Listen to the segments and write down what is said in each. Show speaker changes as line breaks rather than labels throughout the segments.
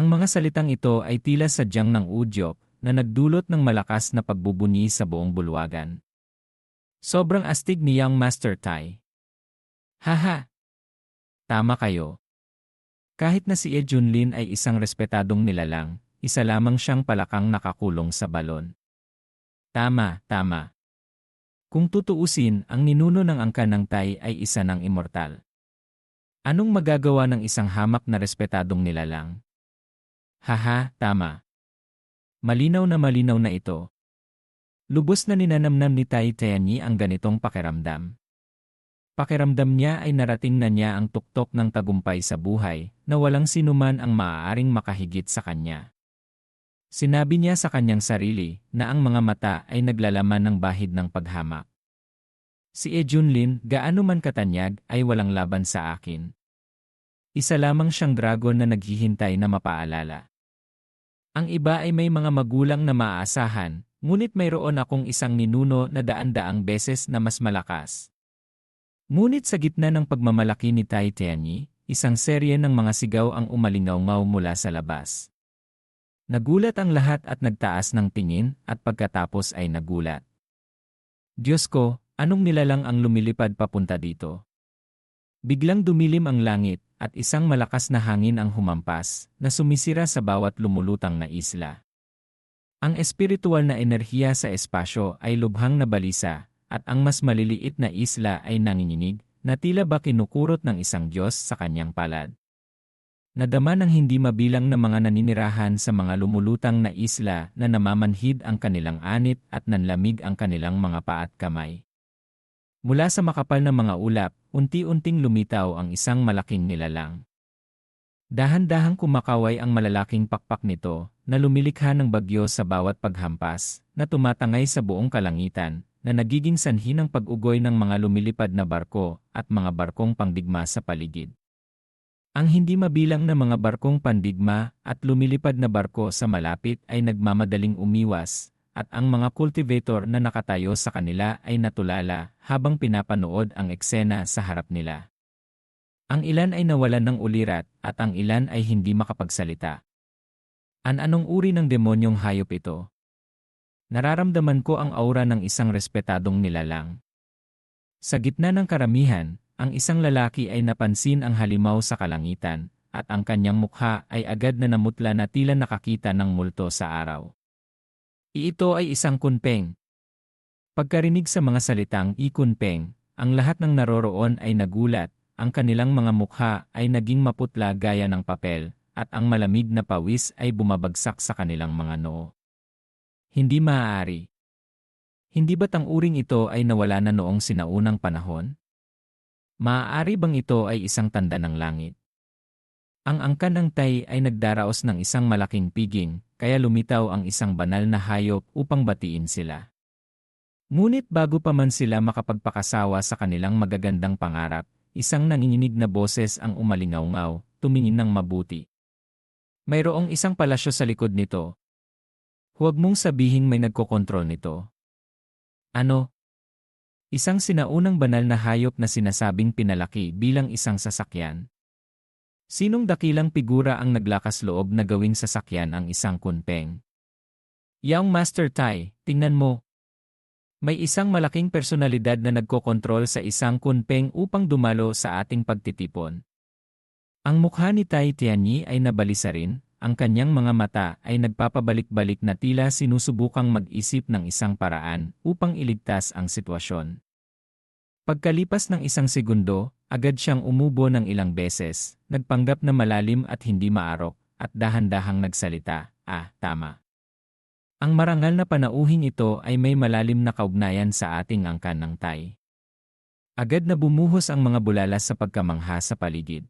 Ang mga salitang ito ay tila sadyang ng udyok na nagdulot ng malakas na pagbubunyi sa buong bulwagan. Sobrang astig ni Young Master Tai. Haha! Tama kayo. Kahit na si E. Junlin ay isang respetadong nilalang, isa lamang siyang palakang nakakulong sa balon. Tama, tama. Kung tutuusin, ang ninuno ng angka ng Tai ay isa ng immortal. Anong magagawa ng isang hamak na respetadong nilalang? Haha, tama. Malinaw na malinaw na ito. Lubos na ninanamnam ni Tai Tianyi ang ganitong pakiramdam. Pakiramdam niya ay narating na niya ang tuktok ng tagumpay sa buhay na walang sinuman ang maaaring makahigit sa kanya. Sinabi niya sa kanyang sarili na ang mga mata ay naglalaman ng bahid ng paghamak. Si E. Junlin, gaano man katanyag, ay walang laban sa akin. Isa lamang siyang dragon na naghihintay na mapaalala. Ang iba ay may mga magulang na maaasahan, ngunit mayroon akong isang ninuno na daan-daang beses na mas malakas. Ngunit sa gitna ng pagmamalaki ni Tai Tianyi, isang serye ng mga sigaw ang umalingaw-ngaw mula sa labas. Nagulat ang lahat at nagtaas ng tingin at pagkatapos ay nagulat. Diyos ko, anong nilalang ang lumilipad papunta dito? Biglang dumilim ang langit at isang malakas na hangin ang humampas na sumisira sa bawat lumulutang na isla. Ang espiritual na enerhiya sa espasyo ay lubhang nabalisa at ang mas maliliit na isla ay nanginginig na tila ba kinukurot ng isang Diyos sa kanyang palad. Nadama ng hindi mabilang na mga naninirahan sa mga lumulutang na isla na namamanhid ang kanilang anit at nanlamig ang kanilang mga paa at kamay. Mula sa makapal na mga ulap, unti-unting lumitaw ang isang malaking nilalang. Dahan-dahang kumakaway ang malalaking pakpak nito na lumilikha ng bagyo sa bawat paghampas na tumatangay sa buong kalangitan na nagiging sanhi ng pag-ugoy ng mga lumilipad na barko at mga barkong pangdigma sa paligid. Ang hindi mabilang na mga barkong pandigma at lumilipad na barko sa malapit ay nagmamadaling umiwas at ang mga cultivator na nakatayo sa kanila ay natulala habang pinapanood ang eksena sa harap nila. Ang ilan ay nawalan ng ulirat at ang ilan ay hindi makapagsalita. An-anong uri ng demonyong hayop ito? Nararamdaman ko ang aura ng isang respetadong nilalang. Sa gitna ng karamihan, ang isang lalaki ay napansin ang halimaw sa kalangitan, at ang kanyang mukha ay agad na namutla na tila nakakita ng multo sa araw. Iito ay isang kunpeng. Pagkarinig sa mga salitang ikunpeng, ang lahat ng naroroon ay nagulat, ang kanilang mga mukha ay naging maputla gaya ng papel, at ang malamig na pawis ay bumabagsak sa kanilang mga noo. Hindi maaari. Hindi ba't ang uring ito ay nawala na noong sinaunang panahon? Maaari bang ito ay isang tanda ng langit? Ang angkan ng tay ay nagdaraos ng isang malaking piging, kaya lumitaw ang isang banal na hayop upang batiin sila. Ngunit bago pa man sila makapagpakasawa sa kanilang magagandang pangarap, isang nanginginig na boses ang umalingaw-ngaw, tumingin ng mabuti. Mayroong isang palasyo sa likod nito. Huwag mong sabihing may nagkokontrol nito. Ano? Isang sinaunang banal na hayop na sinasabing pinalaki bilang isang sasakyan. Sinong dakilang figura ang naglakas loob na gawing sasakyan ang isang kunpeng? Young Master Tai, tingnan mo. May isang malaking personalidad na nagkokontrol sa isang kunpeng upang dumalo sa ating pagtitipon. Ang mukha ni Tai Tianyi ay nabalisa rin, ang kanyang mga mata ay nagpapabalik-balik na tila sinusubukang mag-isip ng isang paraan upang iligtas ang sitwasyon. Pagkalipas ng isang segundo, agad siyang umubo ng ilang beses, nagpanggap na malalim at hindi maarok, at dahan-dahang nagsalita, ah, tama. Ang marangal na panauhin ito ay may malalim na kaugnayan sa ating angkan ng tay. Agad na bumuhos ang mga bulalas sa pagkamangha sa paligid.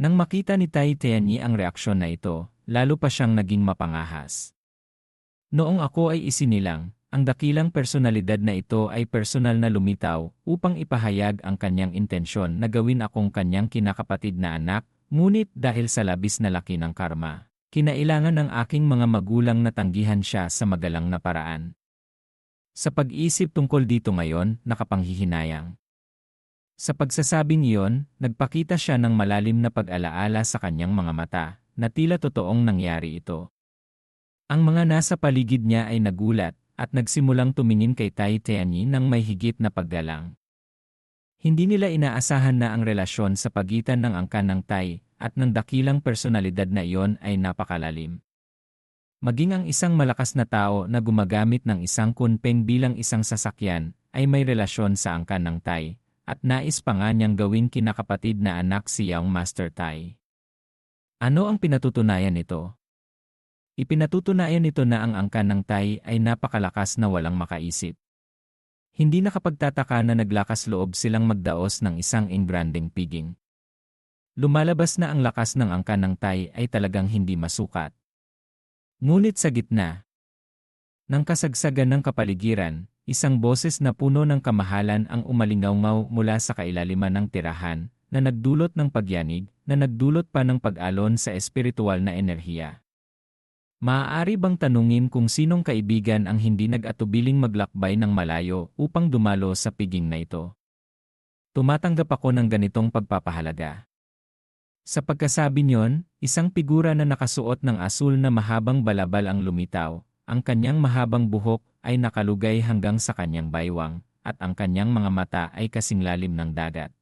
Nang makita ni Tai Tianyi ang reaksyon na ito, lalo pa siyang naging mapangahas. Noong ako ay isinilang, ang dakilang personalidad na ito ay personal na lumitaw upang ipahayag ang kanyang intensyon na gawin akong kanyang kinakapatid na anak, ngunit dahil sa labis na laki ng karma, kinailangan ng aking mga magulang na tanggihan siya sa magalang na paraan. Sa pag-isip tungkol dito ngayon, nakapanghihinayang. Sa pagsasabing iyon, nagpakita siya ng malalim na pag-alaala sa kanyang mga mata, na tila totoong nangyari ito. Ang mga nasa paligid niya ay nagulat at nagsimulang tumingin kay Tai Tianyi ng may higit na paggalang. Hindi nila inaasahan na ang relasyon sa pagitan ng angkan ng Tai at ng dakilang personalidad na iyon ay napakalalim. Maging ang isang malakas na tao na gumagamit ng isang kunpeng bilang isang sasakyan ay may relasyon sa angkan ng Tai at nais pa nga niyang gawin kinakapatid na anak si Young Master Tai. Ano ang pinatutunayan nito? Ipinatutunayan nito na ang angkan ng Thai ay napakalakas na walang makaisip. Hindi nakapagtataka na naglakas loob silang magdaos ng isang ingranding piging. Lumalabas na ang lakas ng angkan ng Thai ay talagang hindi masukat. Ngunit sa gitna ng kasagsagan ng kapaligiran, isang boses na puno ng kamahalan ang umalingaw mula sa kailaliman ng tirahan na nagdulot ng pagyanig na nagdulot pa ng pag-alon sa espiritual na enerhiya. Maaari bang tanungin kung sinong kaibigan ang hindi nag-atubiling maglakbay ng malayo upang dumalo sa piging na ito? Tumatanggap ako ng ganitong pagpapahalaga. Sa pagkasabi niyon, isang figura na nakasuot ng asul na mahabang balabal ang lumitaw, ang kanyang mahabang buhok ay nakalugay hanggang sa kanyang baywang, at ang kanyang mga mata ay kasing lalim ng dagat.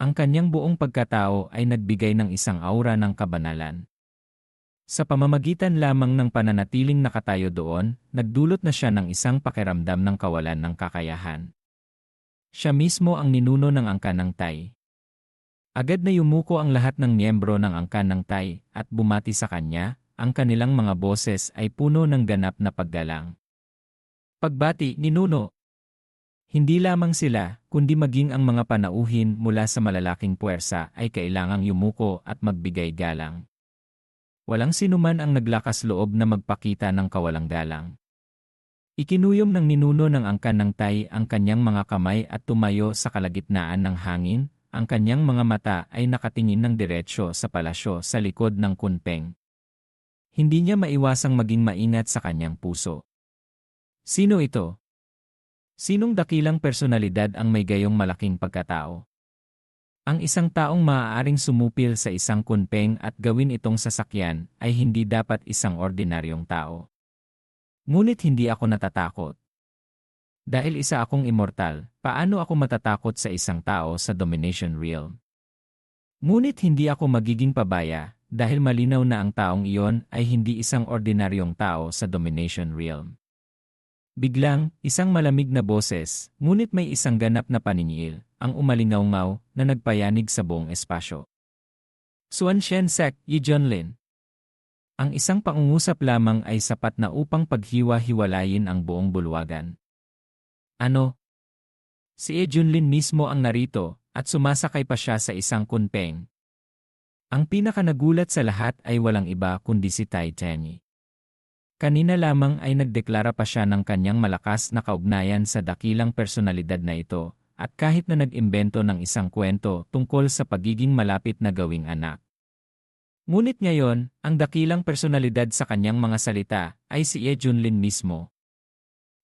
Ang kanyang buong pagkatao ay nagbigay ng isang aura ng kabanalan. Sa pamamagitan lamang ng pananatiling nakatayo doon, nagdulot na siya ng isang pakiramdam ng kawalan ng kakayahan. Siya mismo ang ninuno ng angkan ng Tay. Agad na yumuko ang lahat ng miyembro ng angkan ng Tay at bumati sa kanya, ang kanilang mga boses ay puno ng ganap na paggalang. Pagbati, ninuno. Hindi lamang sila, kundi maging ang mga panauhin mula sa malalaking puwersa ay kailangang yumuko at magbigay galang. Walang sinuman ang naglakas loob na magpakita ng kawalang galang. Ikinuyom ng ninuno ng angkan ng tay ang kanyang mga kamay at tumayo sa kalagitnaan ng hangin, ang kanyang mga mata ay nakatingin ng diretsyo sa palasyo sa likod ng kunpeng. Hindi niya maiwasang maging maingat sa kanyang puso. Sino ito? Sinong dakilang personalidad ang may gayong malaking pagkatao? Ang isang taong maaaring sumupil sa isang kunpeng at gawin itong sasakyan ay hindi dapat isang ordinaryong tao. Ngunit hindi ako natatakot. Dahil isa akong immortal, paano ako matatakot sa isang tao sa domination realm? Ngunit hindi ako magiging pabaya dahil malinaw na ang taong iyon ay hindi isang ordinaryong tao sa domination realm. Biglang, isang malamig na boses, ngunit may isang ganap na paniniil, ang umalingaw-ngaw na nagpayanig sa buong espasyo. Suan Shen Yi Junlin. Ang isang pangungusap lamang ay sapat na upang paghiwa-hiwalayin ang buong bulwagan. Ano? Si E Junlin mismo ang narito at sumasakay pa siya sa isang kunpeng. Ang pinakanagulat sa lahat ay walang iba kundi si Tai Tenyi. Kanina lamang ay nagdeklara pa siya ng kanyang malakas na kaugnayan sa dakilang personalidad na ito, at kahit na nag-imbento ng isang kwento tungkol sa pagiging malapit na gawing anak. Ngunit ngayon, ang dakilang personalidad sa kanyang mga salita ay si Ye Junlin mismo.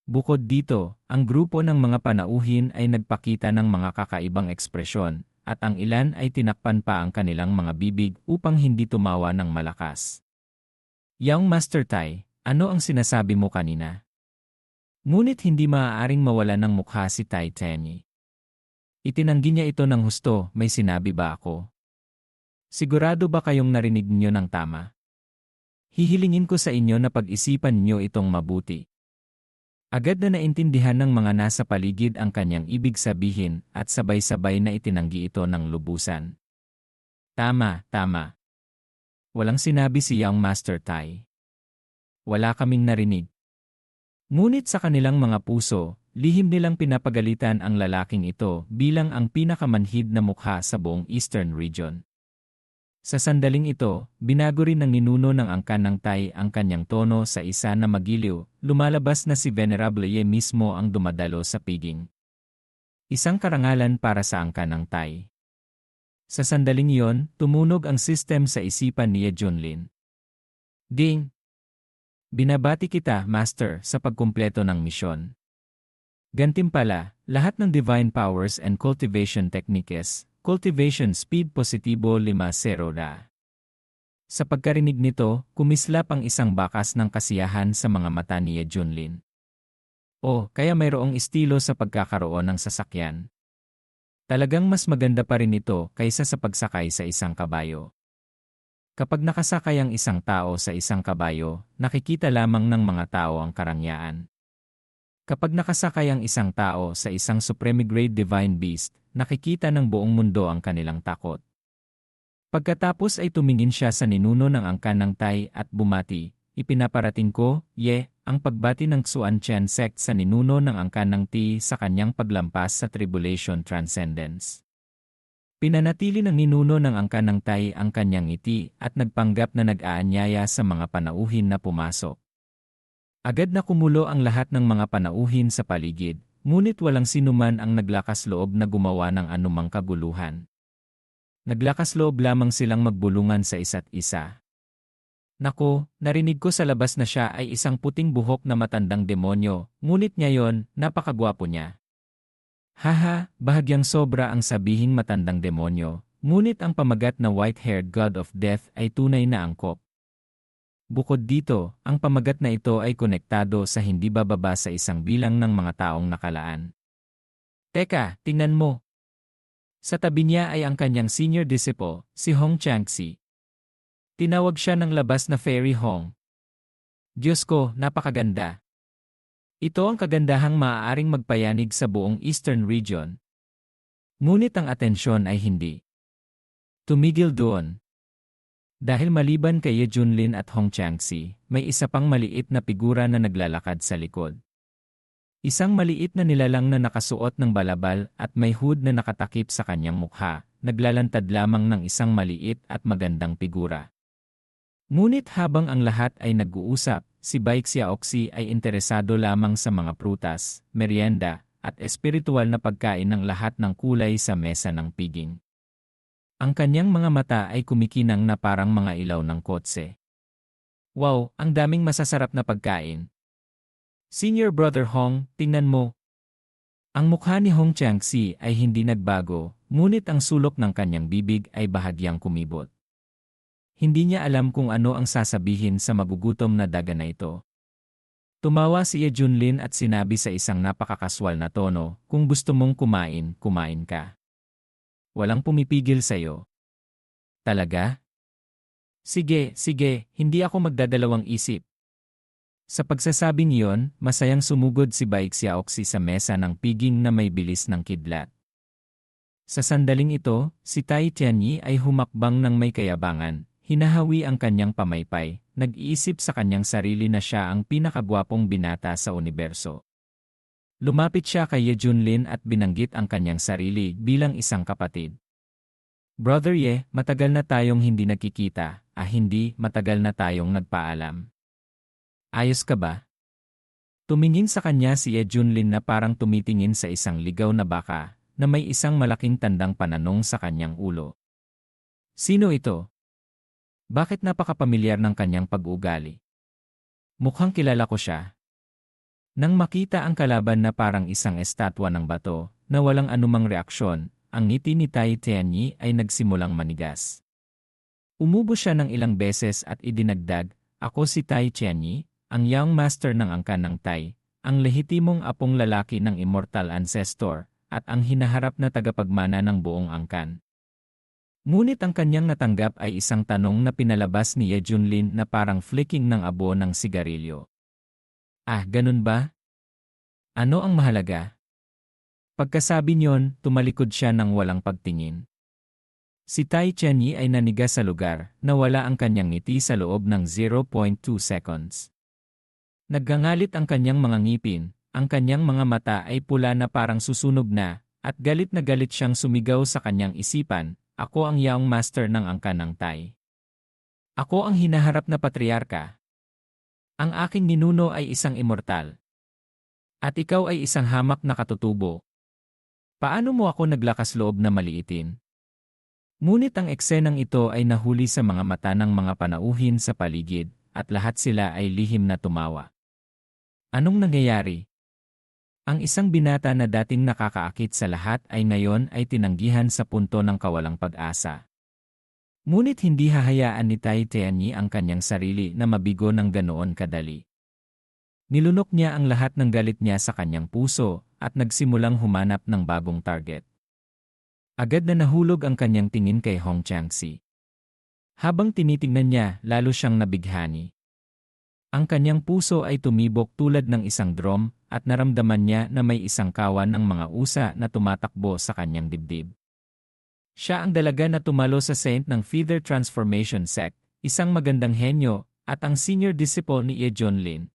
Bukod dito, ang grupo ng mga panauhin ay nagpakita ng mga kakaibang ekspresyon, at ang ilan ay tinakpan pa ang kanilang mga bibig upang hindi tumawa ng malakas. Young Master Tai, ano ang sinasabi mo kanina? Ngunit hindi maaaring mawala ng mukha si Tai Tenyi. Itinanggi niya ito ng husto, may sinabi ba ako? Sigurado ba kayong narinig niyo ng tama? Hihilingin ko sa inyo na pag-isipan niyo itong mabuti. Agad na naintindihan ng mga nasa paligid ang kanyang ibig sabihin at sabay-sabay na itinanggi ito ng lubusan. Tama, tama. Walang sinabi si Young Master Tai wala kaming narinig. Ngunit sa kanilang mga puso, lihim nilang pinapagalitan ang lalaking ito bilang ang pinakamanhid na mukha sa buong Eastern region. Sa sandaling ito, binago rin ng ninuno ng angkan ng Tay ang kanyang tono sa isa na magiliw, lumalabas na si Venerable Ye mismo ang dumadalo sa piging. Isang karangalan para sa angkan ng Tay. Sa sandaling iyon, tumunog ang system sa isipan ni Ye Junlin. Ding! Binabati kita, Master, sa pagkumpleto ng misyon. Gantimpala, lahat ng divine powers and cultivation techniques, cultivation speed positibo 50 na. Sa pagkarinig nito, kumislap ang isang bakas ng kasiyahan sa mga mata ni Junlin. O, kaya mayroong estilo sa pagkakaroon ng sasakyan. Talagang mas maganda pa rin ito kaysa sa pagsakay sa isang kabayo. Kapag nakasakay ang isang tao sa isang kabayo, nakikita lamang ng mga tao ang karangyaan. Kapag nakasakay ang isang tao sa isang supreme grade divine beast, nakikita ng buong mundo ang kanilang takot. Pagkatapos ay tumingin siya sa ninuno ng angkan ng Tay at bumati, ipinaparating ko, ye, ang pagbati ng Xuan Chen sect sa ninuno ng angkan ng Ti sa kanyang paglampas sa Tribulation Transcendence. Pinanatili ng ninuno ng angkan ng Tay ang kanyang ngiti at nagpanggap na nag-aanyaya sa mga panauhin na pumasok. Agad na kumulo ang lahat ng mga panauhin sa paligid, ngunit walang sinuman ang naglakas loob na gumawa ng anumang kaguluhan. Naglakas loob lamang silang magbulungan sa isa't isa. Nako, narinig ko sa labas na siya ay isang puting buhok na matandang demonyo, ngunit ngayon, napakagwapo niya. Haha, bahagyang sobra ang sabihing matandang demonyo, ngunit ang pamagat na white-haired god of death ay tunay na angkop. Bukod dito, ang pamagat na ito ay konektado sa hindi bababa sa isang bilang ng mga taong nakalaan. Teka, tingnan mo, sa tabi niya ay ang kanyang senior disciple, si Hong Changxi. Tinawag siya ng labas na Fairy Hong. Diyos ko, napakaganda. Ito ang kagandahang maaaring magpayanig sa buong Eastern Region. Ngunit ang atensyon ay hindi. Tumigil doon. Dahil maliban kay Ye Junlin at Hong Changxi, may isa pang maliit na figura na naglalakad sa likod. Isang maliit na nilalang na nakasuot ng balabal at may hood na nakatakip sa kanyang mukha, naglalantad lamang ng isang maliit at magandang figura. Ngunit habang ang lahat ay nag-uusap, si Baik Xiaoxi ay interesado lamang sa mga prutas, merienda, at espiritual na pagkain ng lahat ng kulay sa mesa ng piging. Ang kanyang mga mata ay kumikinang na parang mga ilaw ng kotse. Wow, ang daming masasarap na pagkain, Senior Brother Hong, tingnan mo. Ang mukha ni Hong Changxi ay hindi nagbago, ngunit ang sulok ng kanyang bibig ay bahagyang kumibot. Hindi niya alam kung ano ang sasabihin sa magugutom na daga na ito. Tumawa si Ye Junlin at sinabi sa isang napakakaswal na tono, kung gusto mong kumain, kumain ka. Walang pumipigil sa'yo. Talaga? Sige, sige, hindi ako magdadalawang isip. Sa pagsasabing iyon, masayang sumugod si Baik Xiaoxi sa mesa ng piging na may bilis ng kidlat. Sa sandaling ito, si Tai Tianyi ay humakbang ng may kayabangan, hinahawi ang kanyang pamaypay, nag-iisip sa kanyang sarili na siya ang pinakagwapong binata sa universo. Lumapit siya kay Ye Junlin at binanggit ang kanyang sarili bilang isang kapatid. Brother Ye, matagal na tayong hindi nagkikita, ah hindi, matagal na tayong nagpaalam. Ayos ka ba? Tumingin sa kanya si Ye Junlin na parang tumitingin sa isang ligaw na baka na may isang malaking tandang pananong sa kanyang ulo. Sino ito? Bakit napakapamilyar ng kanyang pag-uugali? Mukhang kilala ko siya. Nang makita ang kalaban na parang isang estatwa ng bato na walang anumang reaksyon, ang ngiti ni Tai Tianyi ay nagsimulang manigas. Umubo siya ng ilang beses at idinagdag, ako si Tai Tianyi, ang young master ng angkan ng Tai, ang lehitimong apong lalaki ng immortal ancestor, at ang hinaharap na tagapagmana ng buong angkan. Ngunit ang kanyang natanggap ay isang tanong na pinalabas ni Ye Junlin na parang flicking ng abo ng sigarilyo. Ah, ganun ba? Ano ang mahalaga? Pagkasabi niyon, tumalikod siya ng walang pagtingin. Si Tai Chenyi ay naniga sa lugar, na wala ang kanyang ngiti sa loob ng 0.2 seconds. Naggangalit ang kanyang mga ngipin, ang kanyang mga mata ay pula na parang susunog na, at galit na galit siyang sumigaw sa kanyang isipan, ako ang young master ng angkan ng Tay. Ako ang hinaharap na patriarka. Ang aking ninuno ay isang immortal. At ikaw ay isang hamak na katutubo. Paano mo ako naglakas loob na maliitin? Ngunit ang eksenang ito ay nahuli sa mga mata ng mga panauhin sa paligid, at lahat sila ay lihim na tumawa. Anong nangyayari? Ang isang binata na dating nakakaakit sa lahat ay ngayon ay tinanggihan sa punto ng kawalang pag-asa. Ngunit hindi hahayaan ni Tai Tianyi ang kanyang sarili na mabigo ng ganoon kadali. Nilunok niya ang lahat ng galit niya sa kanyang puso at nagsimulang humanap ng bagong target. Agad na nahulog ang kanyang tingin kay Hong Changxi. Habang tinitingnan niya, lalo siyang nabighani. Ang kanyang puso ay tumibok tulad ng isang drum at naramdaman niya na may isang kawan ng mga usa na tumatakbo sa kanyang dibdib. Siya ang dalaga na tumalo sa saint ng Feather Transformation Sect, isang magandang henyo, at ang senior disciple ni Ye Lin.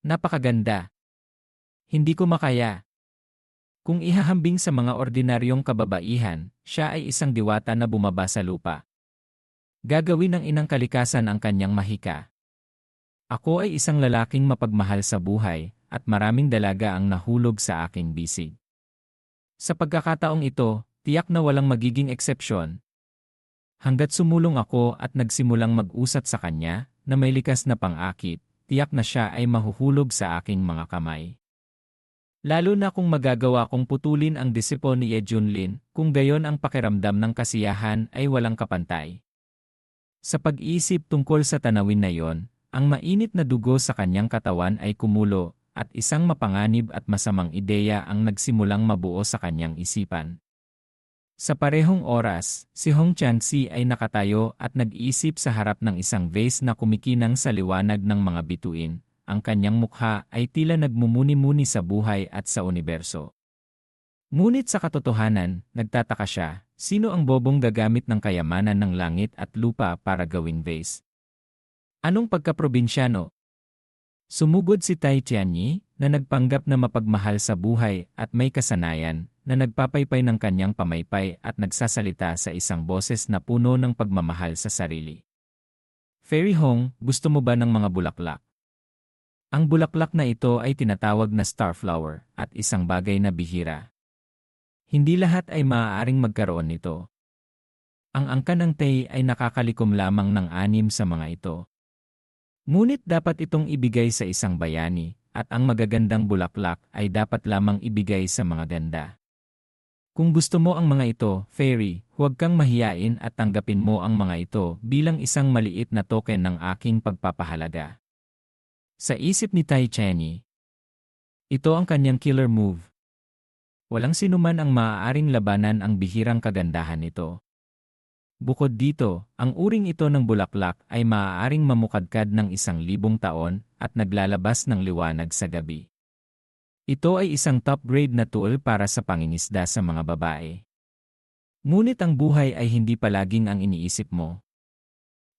Napakaganda. Hindi ko makaya. Kung ihahambing sa mga ordinaryong kababaihan, siya ay isang diwata na bumaba sa lupa. Gagawin ng inang kalikasan ang kanyang mahika. Ako ay isang lalaking mapagmahal sa buhay, at maraming dalaga ang nahulog sa aking bisig. Sa pagkakataong ito, tiyak na walang magiging eksepsyon. Hanggat sumulong ako at nagsimulang mag-usat sa kanya, na may likas na pang-akit, tiyak na siya ay mahuhulog sa aking mga kamay. Lalo na kung magagawa kong putulin ang disipo ni Ye Junlin, kung gayon ang pakiramdam ng kasiyahan ay walang kapantay. Sa pag-iisip tungkol sa tanawin na yon, ang mainit na dugo sa kanyang katawan ay kumulo, at isang mapanganib at masamang ideya ang nagsimulang mabuo sa kanyang isipan. Sa parehong oras, si Hong Chanxi ay nakatayo at nag-iisip sa harap ng isang vase na kumikinang sa liwanag ng mga bituin. Ang kanyang mukha ay tila nagmumuni-muni sa buhay at sa universo. Ngunit sa katotohanan, nagtataka siya, sino ang bobong gagamit ng kayamanan ng langit at lupa para gawing vase? Anong pagkaprobinsyano? Sumugod si Tai Tianyi, na nagpanggap na mapagmahal sa buhay at may kasanayan, na nagpapaypay ng kanyang pamaypay at nagsasalita sa isang boses na puno ng pagmamahal sa sarili. Fairy Hong, gusto mo ba ng mga bulaklak? Ang bulaklak na ito ay tinatawag na starflower at isang bagay na bihira. Hindi lahat ay maaaring magkaroon nito. Ang angka ng Tay ay nakakalikom lamang ng anim sa mga ito. Ngunit dapat itong ibigay sa isang bayani, at ang magagandang bulaklak ay dapat lamang ibigay sa mga ganda. Kung gusto mo ang mga ito, fairy, huwag kang mahiyain at tanggapin mo ang mga ito bilang isang maliit na token ng aking pagpapahalaga. Sa isip ni Tai Chenny, ito ang kanyang killer move. Walang sinuman ang maaaring labanan ang bihirang kagandahan nito. Bukod dito, ang uring ito ng bulaklak ay maaaring mamukadkad ng isang libong taon at naglalabas ng liwanag sa gabi. Ito ay isang top-grade na tool para sa pangingisda sa mga babae. Ngunit ang buhay ay hindi palaging ang iniisip mo.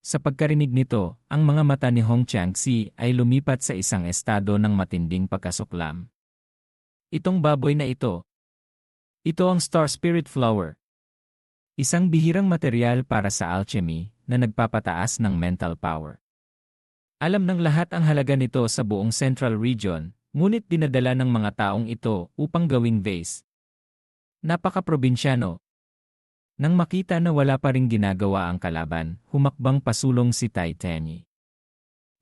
Sa pagkarinig nito, ang mga mata ni Hong Changxi ay lumipat sa isang estado ng matinding pagkasuklam. Itong baboy na ito. Ito ang Star Spirit Flower, Isang bihirang material para sa alchemy na nagpapataas ng mental power. Alam ng lahat ang halaga nito sa buong Central Region, ngunit dinadala ng mga taong ito upang gawing vase. Napaka-probinsyano. Nang makita na wala pa ring ginagawa ang kalaban, humakbang pasulong si Tai Tenyi.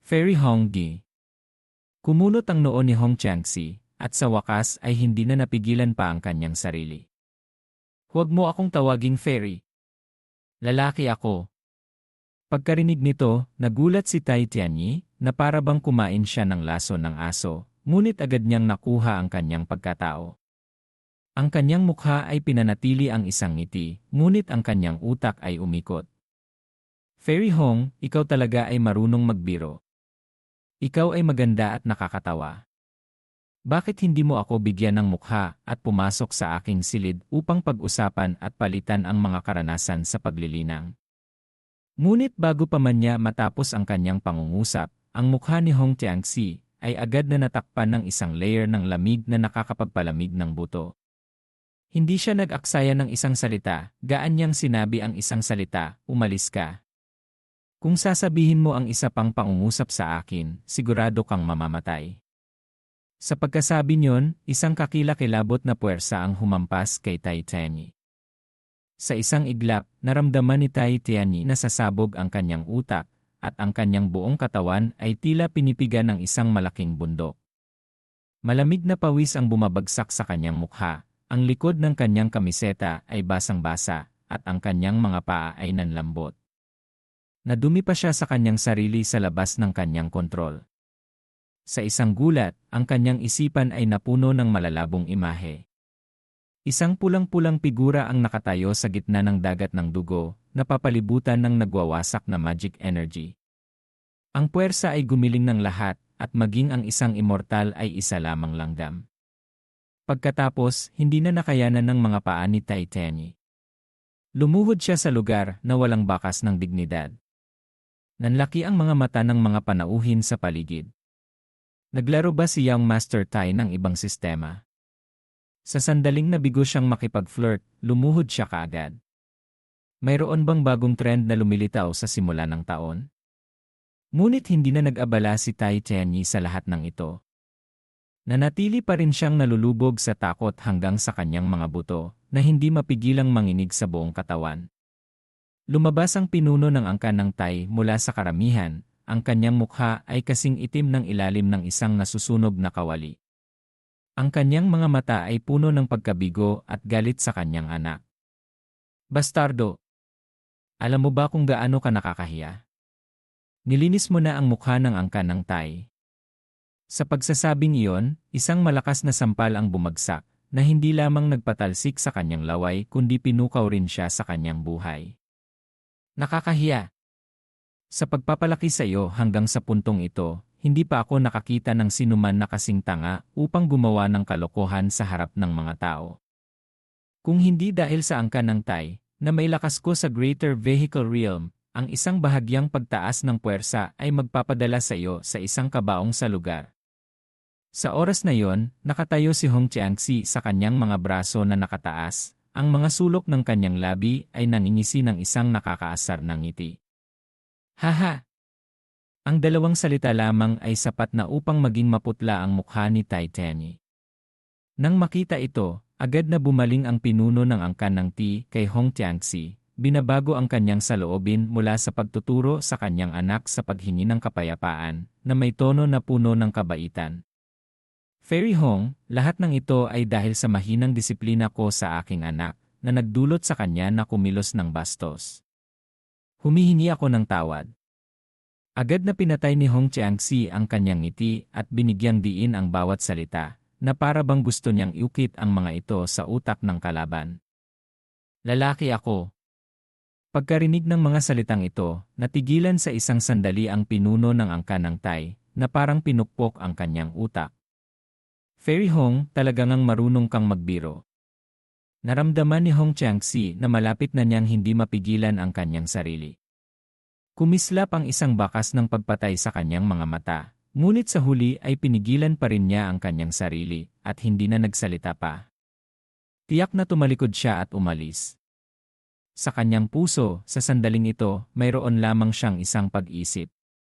Fairy Honggi. Kumunot ang noo ni Hong Changxi, at sa wakas ay hindi na napigilan pa ang kanyang sarili. Huwag mo akong tawaging fairy. Lalaki ako. Pagkarinig nito, nagulat si Tai Tianyi na para bang kumain siya ng laso ng aso, ngunit agad niyang nakuha ang kanyang pagkatao. Ang kanyang mukha ay pinanatili ang isang ngiti, ngunit ang kanyang utak ay umikot. Fairy Hong, ikaw talaga ay marunong magbiro. Ikaw ay maganda at nakakatawa. Bakit hindi mo ako bigyan ng mukha at pumasok sa aking silid upang pag-usapan at palitan ang mga karanasan sa paglilinang? Ngunit bago pa man niya matapos ang kanyang pangungusap, ang mukha ni Hong Tiangxi ay agad na natakpan ng isang layer ng lamig na nakakapagpalamig ng buto. Hindi siya nag-aksaya ng isang salita, gaan niyang sinabi ang isang salita, umalis ka. Kung sasabihin mo ang isa pang pangungusap sa akin, sigurado kang mamamatay. Sa pagkasabi niyon, isang kakilakilabot na puwersa ang humampas kay Tai Tianyi. Sa isang iglap, naramdaman ni Tai Tianyi na sasabog ang kanyang utak at ang kanyang buong katawan ay tila pinipigan ng isang malaking bundok. Malamig na pawis ang bumabagsak sa kanyang mukha, ang likod ng kanyang kamiseta ay basang-basa, at ang kanyang mga paa ay nanlambot. Nadumi pa siya sa kanyang sarili sa labas ng kanyang kontrol. Sa isang gulat, ang kanyang isipan ay napuno ng malalabong imahe. Isang pulang-pulang figura ang nakatayo sa gitna ng dagat ng dugo, napapalibutan ng nagwawasak na magic energy. Ang puwersa ay gumiling ng lahat, at maging ang isang immortal ay isa lamang langgam. Pagkatapos, hindi na nakayanan ng mga paa ni Titani. Lumuhod siya sa lugar na walang bakas ng dignidad. Nanlaki ang mga mata ng mga panauhin sa paligid. Naglaro ba si Young Master Tai ng ibang sistema? Sa sandaling nabigo siyang makipag-flirt, lumuhod siya kaagad. Mayroon bang bagong trend na lumilitaw sa simula ng taon? Ngunit hindi na nag-abala si Tai Chenyi sa lahat ng ito. Nanatili pa rin siyang nalulubog sa takot hanggang sa kanyang mga buto na hindi mapigilang manginig sa buong katawan. Lumabas ang pinuno ng angkan ng Tai mula sa karamihan, ang kanyang mukha ay kasing itim ng ilalim ng isang nasusunog na kawali. Ang kanyang mga mata ay puno ng pagkabigo at galit sa kanyang anak. Bastardo! Alam mo ba kung gaano ka nakakahiya? Nilinis mo na ang mukha ng angkan ng Tay. Sa pagsasabing iyon, isang malakas na sampal ang bumagsak, na hindi lamang nagpatalsik sa kanyang laway kundi pinukaw rin siya sa kanyang buhay. Nakakahiya. Sa pagpapalaki sa iyo hanggang sa puntong ito, hindi pa ako nakakita ng sinuman na kasing tanga upang gumawa ng kalokohan sa harap ng mga tao. Kung hindi dahil sa angkan ng Tay, na may lakas ko sa Greater Vehicle Realm, ang isang bahagyang pagtaas ng puwersa ay magpapadala sa iyo sa isang kabaong sa lugar. Sa oras na yon, nakatayo si Hong Chiangxi sa kanyang mga braso na nakataas, ang mga sulok ng kanyang labi ay nangingisi ng isang nakakaasar ng ngiti. Haha! Ang dalawang salita lamang ay sapat na upang maging maputla ang mukha ni Titani. Nang makita ito, agad na bumaling ang pinuno ng angkan ng ti kay Hong Tiangxi, Binabago ang kanyang saloobin mula sa pagtuturo sa kanyang anak sa paghingi ng kapayapaan, na may tono na puno ng kabaitan. Fairy Hong, lahat ng ito ay dahil sa mahinang disiplina ko sa aking anak, na nagdulot sa kanya na kumilos ng bastos. Humihingi ako ng tawad. Agad na pinatay ni Hong Chiangxi ang kanyang ngiti at binigyang diin ang bawat salita, na para bang gusto niyang iukit ang mga ito sa utak ng kalaban. Lalaki ako, Pagkarinig ng mga salitang ito, natigilan sa isang sandali ang pinuno ng angka ng Tay, na parang pinukpok ang kanyang utak. Fairy Hong, talagang marunong kang magbiro. Naramdaman ni Hong Chiangxi na malapit na niyang hindi mapigilan ang kanyang sarili. Kumislap ang isang bakas ng pagpatay sa kanyang mga mata, ngunit sa huli ay pinigilan pa rin niya ang kanyang sarili at hindi na nagsalita pa. Tiyak na tumalikod siya at umalis. Sa kanyang puso, sa sandaling ito, mayroon lamang siyang isang pag-isip.